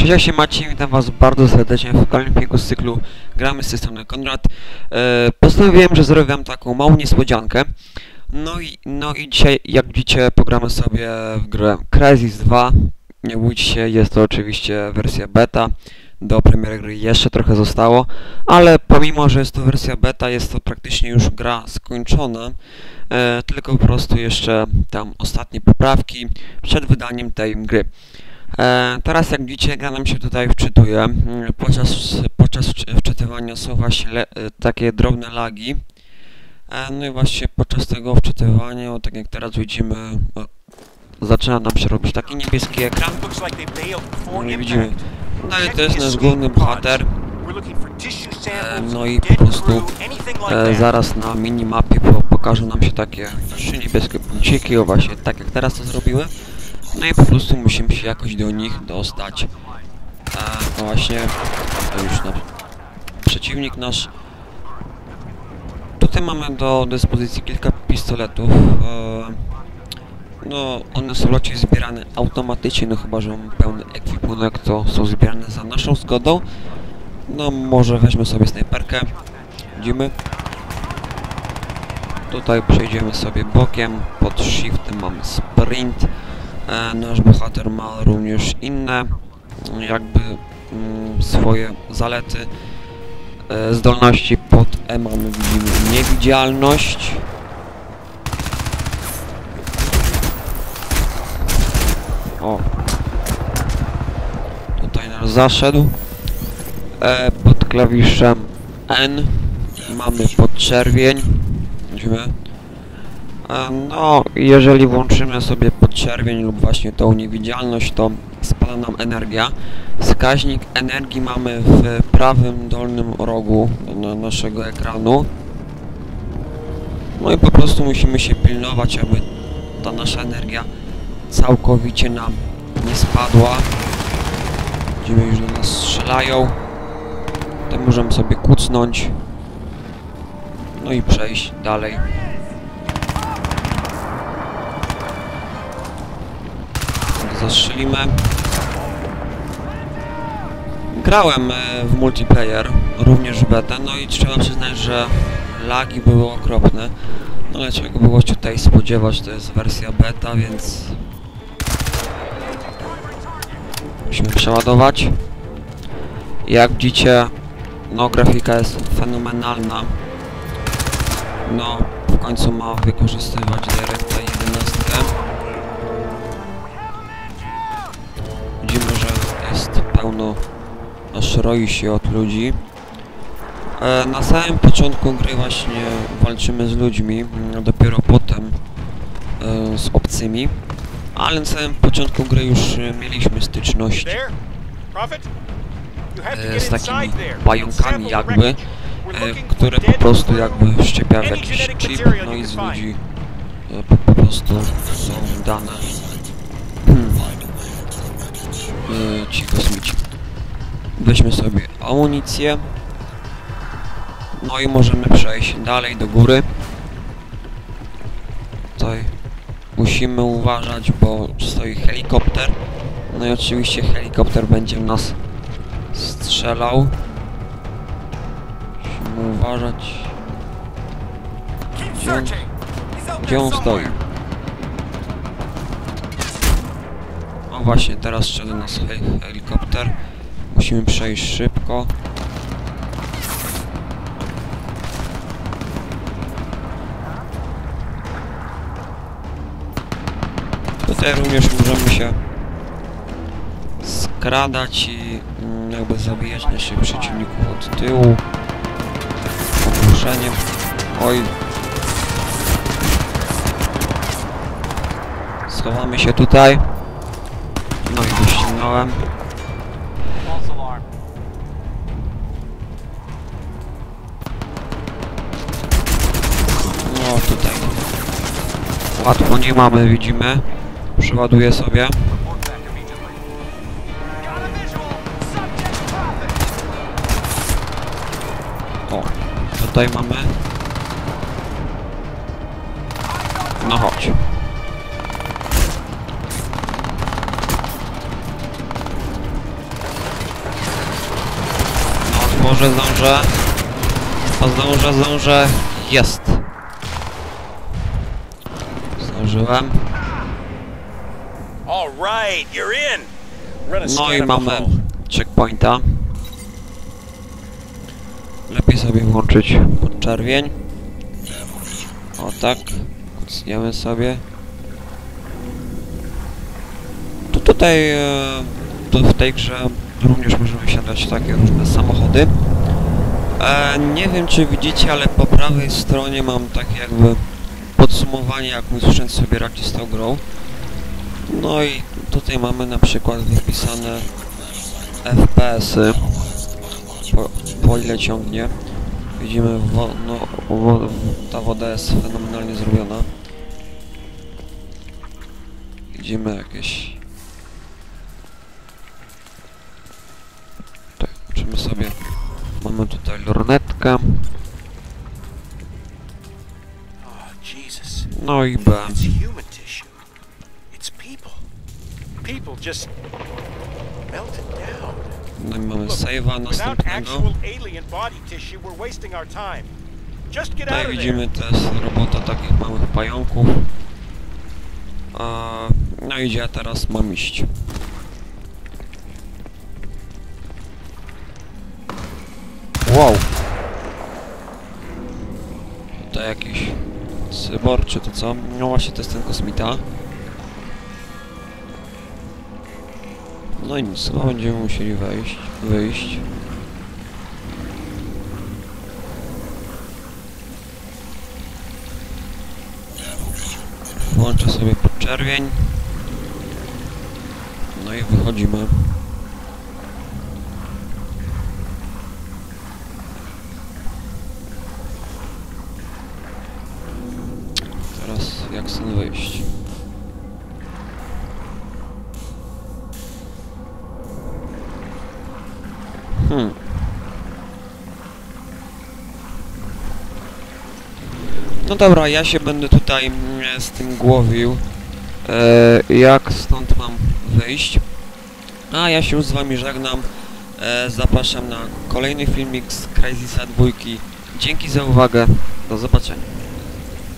Cześć, ja się Maciej, witam was bardzo serdecznie w kolejnym filmiku z cyklu Gramy z strony Konrad. E, postanowiłem, że zrobię wam taką małą niespodziankę. No i, no i dzisiaj, jak widzicie, pogramy sobie w grę Crysis 2. Nie bójcie się, jest to oczywiście wersja beta. Do premiery gry jeszcze trochę zostało, ale pomimo, że jest to wersja beta, jest to praktycznie już gra skończona. E, tylko po prostu jeszcze tam ostatnie poprawki przed wydaniem tej gry. E, teraz jak widzicie gra nam się tutaj wczytuje. Mm, Podczas, podczas wczy- wczytywania są właśnie le, e, takie drobne lagi. E, no i właśnie podczas tego wczytywania, tak jak teraz widzimy, zaczyna nam się robić taki niebieski ekran. Bailed No widzimy. No i to jest nasz główny bohater. No i po prostu, zaraz na minimapie po, pokażą nam się takie trzy niebieskie punkciki, o właśnie tak jak teraz to zrobiły. No i po prostu musimy się jakoś do nich dostać. No właśnie, to już na przeciwnik nasz. Tutaj mamy do dyspozycji kilka pistoletów. E, no, one są raczej zbierane automatycznie, no chyba, że mamy pełny ekwipunek, to są zbierane za naszą zgodą. No, może weźmy sobie snajperkę. Widzimy. Tutaj przejdziemy sobie bokiem, pod shiftem mamy sprint. E, nasz bohater ma również inne jakby mm, swoje zalety. E, zdolności pod E mamy widzimy niewidzialność. O. Tutaj nas zaszedł. E, pod klawiszem N mamy podczerwień. Widzimy. E, no, jeżeli włączymy sobie podczerwień lub właśnie tą niewidzialność, to spada nam energia. Wskaźnik energii mamy w prawym dolnym rogu na naszego ekranu. No i po prostu musimy się pilnować, aby ta nasza energia całkowicie nam nie spadła. Widzimy już do nas strzelają. To możemy sobie kucnąć. No i przejść dalej. Zastrzelimy. Grałem e, w multiplayer, również w betę, no i trzeba przyznać, że lagi były okropne. No ale czego było się tutaj spodziewać, to jest wersja beta, więc musimy przeładować. Jak widzicie, no grafika jest fenomenalna. No, w końcu ma wykorzystywać DirectX pełno, aż roi się od ludzi. E, na samym początku gry właśnie walczymy z ludźmi, dopiero potem e, z obcymi. Ale na samym początku gry już mieliśmy styczność e, z takimi pająkami jakby, które po prostu jakby wszczepiały Any jakiś chip, no i z ludzi po, prostu są dane ci kosmici. Weźmy sobie amunicję. No i możemy przejść dalej do góry. Tutaj musimy uważać, bo stoi helikopter. No i oczywiście helikopter będzie w nas strzelał. Musimy uważać. Gdzie on, gdzie on stoi? Właśnie, teraz strzela nas he helikopter. Musimy przejść szybko. Tutaj również możemy się skradać i mm, jakby zabijać naszych przeciwników od tyłu. Ogłuszeniem. Oj. Schowamy się tutaj. No i go ściągnąłem. No tutaj. Łatwo nie mamy, widzimy. Przeładuję sobie. O, tutaj mamy. No chodź. Może zdążę. O, zdążę, zdążę. Jest. Zdążyłem. No i mamy checkpointa. Lepiej sobie włączyć podczerwień. O tak. Kucniemy sobie. To tutaj e, to w tej grze również możemy wsiadać takie różne samochody. E, nie wiem czy widzicie, ale po prawej stronie mam takie jakby podsumowanie jak mój sprzęt sobie radzi z tą grą. No i tutaj mamy na przykład wypisane FPS-y po, po ile ciągnie. Widzimy, wo, no, wo, ta woda jest fenomenalnie zrobiona. Widzimy jakieś... Tak, zobaczymy sobie. Mamy tutaj lornetkę. No i B. No i mamy save'a następnego. Tutaj there. widzimy też robota takich małych pająków. A, no i gdzie ja teraz mam iść? Cybor, czy to co? No właśnie, to jest ten kosmita. No i nic, chyba będziemy musieli wejść, wyjść. Włączę sobie podczerwień. No i wychodzimy. Teraz jak stąd wyjść? Hmm. No dobra, ja się będę tutaj mm, z tym głowił, e, jak stąd mam wyjść. A ja się z wami żegnam. E, zapraszam na kolejny filmik z Crazy 2. Dzięki za uwagę. Do zobaczenia.